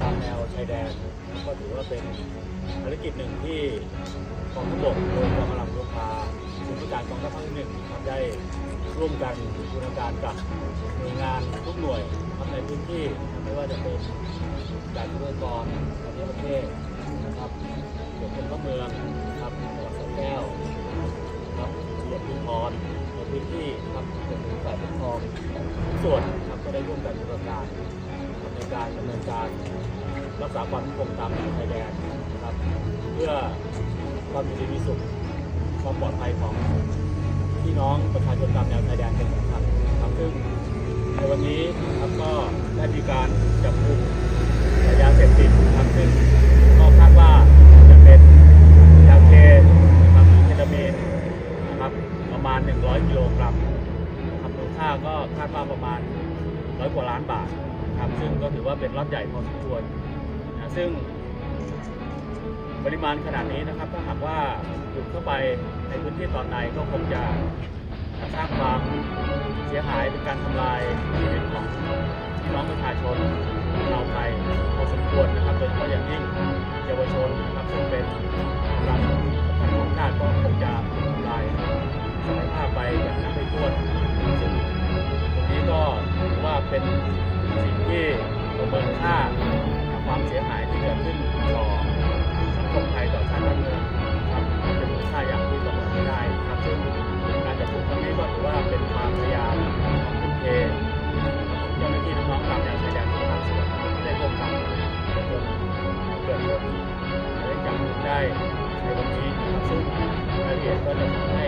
ตามแนวชายแดนก็ถือว่าเป็นภารกิจหนึ่งที่กองทัพบกโดยกองกำลังโยธาศูนย์ประการกองทัพภาคที่หนึ่งนะครับได้ร่วมกันบูรณาการกับหน่วยงานทุกหน่วยทำในพื้นที่ไม่ว่าจะเป็นการทุรกรปรประเทศนะครับเกี่ยวกับพระเมืองนะครับจังหวัดสระแก้วนะครับเกียรติพรในพื้นที่นะครับเป็นฝ่ายปกครองส่วนนะครับก็ได้ร่วมกันบูรณาการ ในการดำเนินการรักษาความมั่นคงตามแนวชายแดนนะครับ เพื่อความอยู่ดีมีสุขความปลอดภัยของพี่น้องประชาชนตามแนวชายแดนเป็นสำคัญครับซึ่งในวันนี้นะครับก็ได้มีการจับกลุ่มยาเสพติดนะครับซึ่งก็คาดว่าจะเป็นยาเคนะครับหรือเคตามีนนะครับประมาณ 100 กิโลกรัมนะครับมูลค่าก็คาดว่าประมาณร้อยกว่าล้านบาท นะครับซึ่งก็ถือว่าเป็นรอบใหญ่พอสมควรนะซึ่งปริมาณขนาดนี้นะครับถ้าหากว่าหยุดเข้าไปในพื้นที่ตอนในก็คงจะสร้างความเสียหายเป็นการทำลายชีวิตของพี่น้องประชาชนชาวไทยพอสมควรนะครับโดยเฉพาะอย่างยิ่งเยาวชนนะครับซึ่งเป็นกำลังสำคัญของชาติก็คงจะทำลายศักยภาพไปอย่างนับไม่ถ้วนซึ่งตรงนี้ก็ถือว่าเป็น ค่าความเสียหายที่เกิดขึ้นต่อสังคมไทยต่อชาติบ้านเมืองครับเป็นค่าอย่างที่ประเไม่ได้ครับซึ่งการจับกลุ่มครั้งนี้ก็ถือว่าเป็นความพยายามของคุณเคเจ้าหน้าที่น้องๆตามแนวชายแดนของภาคส่วที่ได้ร่วมกันจนเกิดผลได้จับกลุ่มได้ในวันนี้ครัซึ่งรายละเอียดก็จะทำให้